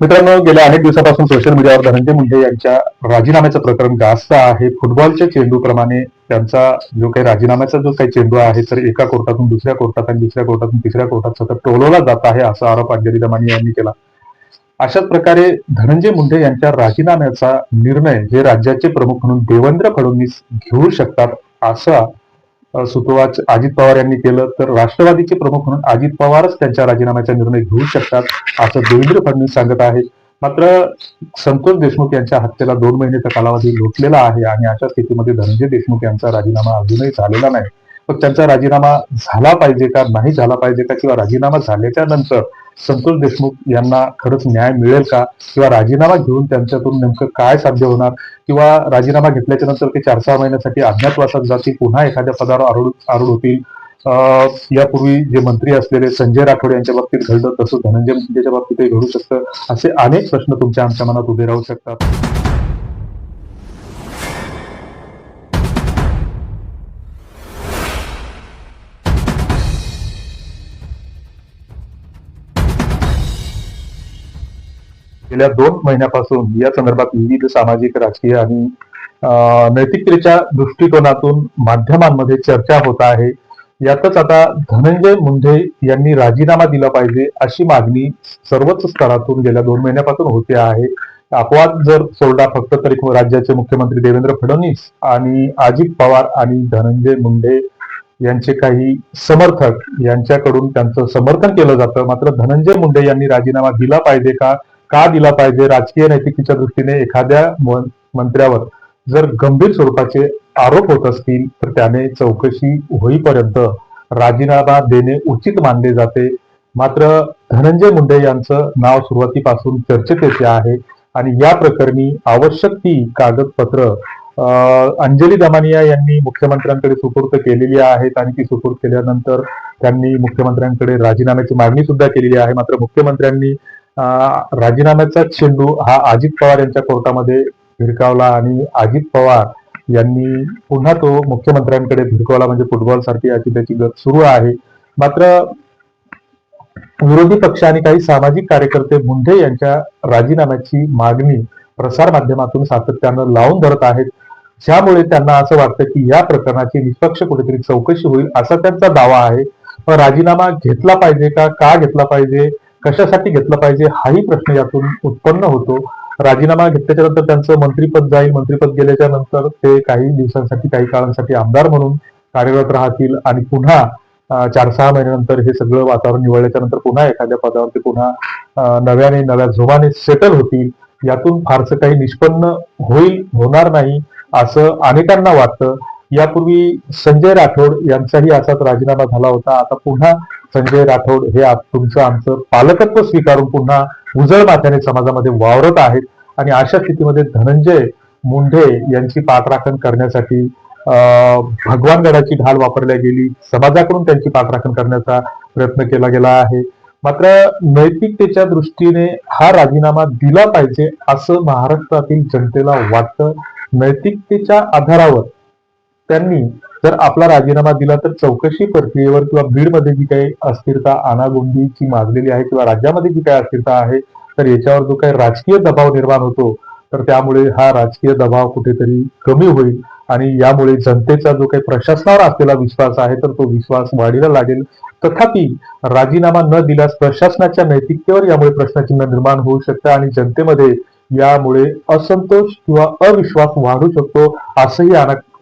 मित्रांनो गेल्या अनेक दिवसापासून सोशल मीडियावर धनंजय मुंडे यांच्या राजीनाम्याचं प्रकरण गाजतं आहे. फुटबॉलच्या चेंडूप्रमाणे त्यांचा जो काही राजीनाम्याचा जो काही चेंडू आहे तर एका कोर्टातून दुसऱ्या कोर्टात आणि दुसऱ्या कोर्टातून तिसऱ्या कोर्टात सतत टोलवला जात आहे असा आरोप अंजली दमानी यांनी केला. अशाच प्रकारे धनंजय मुंडे यांच्या राजीनाम्याचा निर्णय हे राज्याचे प्रमुख म्हणून देवेंद्र फडणवीस घेऊ शकतात असा सुतोवाच अजित पवार यांनी केलं. तर राष्ट्रवादीचे प्रमुख म्हणून अजित पवारच त्यांच्या राजीनाम्याचा निर्णय घेऊ शकतात असं देवेंद्र फडणवीस सांगत आहेत मात्र संतोष देशमुख यांच्या हत्येला दोन महिन्याचा कालावधी लोटलेला आहे आणि अशा स्थितीमध्ये धनंजय देशमुख यांचा राजीनामा अजूनही झालेला नाही. मग त्यांचा राजीनामा झाला पाहिजे का नाही झाला पाहिजे का किंवा राजीनामा झाल्याच्यानंतर संतोष देशमुख यांना खरंच न्याय मिळेल का? किंवा राजीनामा घेऊन त्यांच्यातून नेमकं काय साध्य होणार? किंवा राजीनामा घेतल्याच्या नंतर ते चार सहा महिन्यासाठी अज्ञातवासात जातील? पुन्हा एखाद्या पदावर आरूढ आरूढ होतील? यापूर्वी जे मंत्री असलेले संजय राठोड यांच्या बाबतीत घडलं तसं धनंजय मुंडेच्या बाबतीतही घडू शकतं असे अनेक प्रश्न तुमच्या आमच्या मनात उभे राहू शकतात. गेल्या दोन महिन्यापासून या संदर्भात विविध सामाजिक राजकीय आणि नैतिकतेच्या दृष्टिकोनातून माध्यमांमध्ये चर्चा होत आहे. यातच आता धनंजय मुंडे यांनी राजीनामा दिला पाहिजे अशी मागणी सर्वच स्तरातून गेल्या दोन महिन्यापासून होते आहे. अपवाद जर सोडला फक्त तरी राज्याचे मुख्यमंत्री देवेंद्र फडणवीस आणि अजित पवार आणि धनंजय मुंडे यांचे काही समर्थक यांच्याकडून त्यांचं समर्थन केलं जातं. मात्र धनंजय मुंडे यांनी राजीनामा दिला पाहिजे का? का दिला पाहिजे? राजकीय नैतिकतेच्या दृष्टीने एखाद्या मंत्र्यावर जर गंभीर स्वरूपाचे आरोप होत असतील तर त्याने चौकशी होईपर्यंत राजीनामा देणे उचित मानले जाते. मात्र धनंजय मुंडे यांचं नाव सुरुवातीपासून चर्चेत येते आहे आणि या प्रकरणी आवश्यक ती कागदपत्र अं, अंजली दमानिया यांनी मुख्यमंत्र्यांकडे सुपूर्द केलेली आहेत आणि ती सुपूर्द केल्यानंतर त्यांनी मुख्यमंत्र्यांकडे राजीनाम्याची मागणी सुद्धा केलेली आहे. मात्र मुख्यमंत्र्यांनी राजीनाम्याचा चेंडू हा अजित पवार यांच्या कोर्टामध्ये भिरकावला आणि अजित पवार यांनी पुन्हा तो मुख्यमंत्र्यांकडे भिरकावला म्हणजे फुटबॉल सारखी याची त्याची गत सुरू आहे. मात्र विरोधी पक्ष आणि काही सामाजिक कार्यकर्ते मुंढे यांच्या राजीनाम्याची मागणी प्रसार माध्यमातून सातत्यानं लावून धरत आहेत. ज्यामुळे त्यांना असं वाटतं की या प्रकरणाची निष्पक्ष कुठेतरी चौकशी होईल असा त्यांचा दावा आहे. पण राजीनामा घेतला पाहिजे का? का घेतला पाहिजे? कशासाठी घेतलं पाहिजे हाही प्रश्न यातून उत्पन्न होतो. राजीनामा घेतल्याच्या नंतर त्यांचं मंत्रीपद जाईल. मंत्रीपद गेल्याच्यानंतर ते काही दिवसांसाठी काही काळांसाठी आमदार म्हणून कार्यरत राहतील आणि पुन्हा चार सहा महिन्यानंतर हे सगळं वातावरण निवडल्याच्या नंतर पुन्हा एखाद्या पदावर ते पुन्हा नव्याने नव्या जोमाने सेटल होतील. यातून फारसं काही निष्पन्न होईल होणार नाही असं अनेकांना वाटतं. यापूर्वी संजय राठोड यांचाही असाच राजीनामा झाला होता. आता पुन्हा संजय राठोड हे तुमचं आमचं पालकत्व स्वीकारून पुन्हा उजळ माथ्याने समाजामध्ये वावरत आहेत आणि अशा स्थितीमध्ये धनंजय मुंढे यांची पाठराखण करण्यासाठी भगवानगडाची ढाल वापरल्या गेली. समाजाकडून त्यांची पाठराखण करण्याचा प्रयत्न केला गेला आहे. मात्र नैतिकतेच्या दृष्टीने हा राजीनामा दिला पाहिजे असं महाराष्ट्रातील जनतेला वाटतं. नैतिकतेच्या आधारावर त्यांनी जर आपला राजीनामा दिला तर चौकशी प्रक्रियेवर किंवा बीडमध्ये जी काही अस्थिरता अनागोंदीची माजलेली आहे किंवा राज्यामध्ये जी काही अस्थिरता आहे तर याच्यावर जो काही राजकीय दबाव निर्माण होतो तर त्यामुळे हा राजकीय दबाव कुठेतरी कमी होईल. आणि यामुळे जनतेचा जो काही प्रशासनावर असलेला विश्वास आहे तर तो विश्वास वाढीला लागेल. तथापि राजीनामा न दिल्यास प्रशासनाच्या नैतिकतेवर यामुळे प्रश्नचिन्ह निर्माण होऊ शकतं आणि जनतेमध्ये यामुळे असंतोष किंवा अविश्वास वाढू शकतो असंही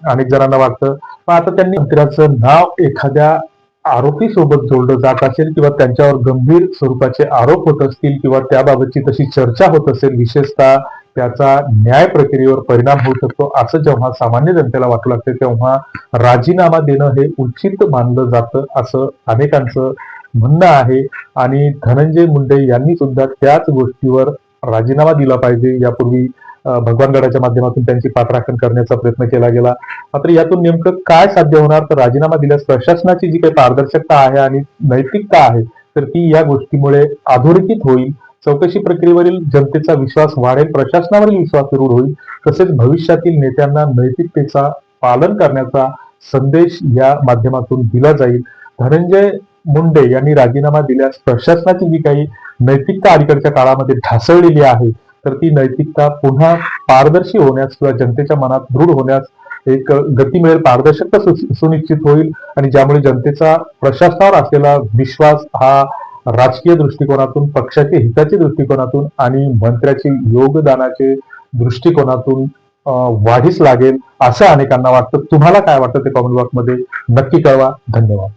अनेक जणांना वाटतं. पण आता त्यांनी मंत्र्याचं नाव एखाद्या आरोपी सोबत जोडलं जात असेल किंवा त्यांच्यावर गंभीर स्वरूपाचे आरोप होत असतील किंवा त्याबाबतची तशी चर्चा होत असेल विशेषतः त्याचा न्याय प्रक्रियेवर परिणाम होऊ शकतो असं जेव्हा सामान्य जनतेला वाटू लागते तेव्हा राजीनामा देणं हे उचित मानलं जातं असं अनेकांचं म्हणणं आहे. आणि धनंजय मुंडे यांनी सुद्धा त्याच गोष्टीवर राजीनामा दिला पाहिजे. यापूर्वी भगवानगडाच्या माध्यमातून त्यांची पाठराखण करण्याचा प्रयत्न केला गेला. मात्र यातून नेमकं काय साध्य होणार? तर राजीनामा दिल्यास प्रशासनाची जी काही पारदर्शकता आहे आणि नैतिकता आहे तर ती या गोष्टीमुळे अधोरेखित होईल. चौकशी प्रक्रियेवरील जनतेचा विश्वास वाढेल प्रशासनावरील विश्वास दृढ होईल. तसेच भविष्यातील नेत्यांना नैतिकतेचा पालन करण्याचा संदेश या माध्यमातून दिला जाईल. धनंजय मुंडे यांनी राजीनामा दिल्यास प्रशासनाची जी काही नैतिकता अलीकडच्या काळामध्ये ढासळलेली आहे तर ती नैतिकता पुन्हा पारदर्शी होण्यास किंवा जनतेच्या मनात दृढ होण्यास एक गती मिळेल पारदर्शकता सुनिश्चित होईल. आणि ज्यामुळे जनतेचा प्रशासनावर असलेला विश्वास हा राजकीय दृष्टिकोनातून पक्षाच्या हिताच्या दृष्टिकोनातून आणि मंत्र्याचे योगदानाचे दृष्टिकोनातून वाढीस लागेल असं अनेकांना वाटतं. तुम्हाला काय वाटतं ते कॉमेंट बॉक्समध्ये नक्की कळवा. धन्यवाद.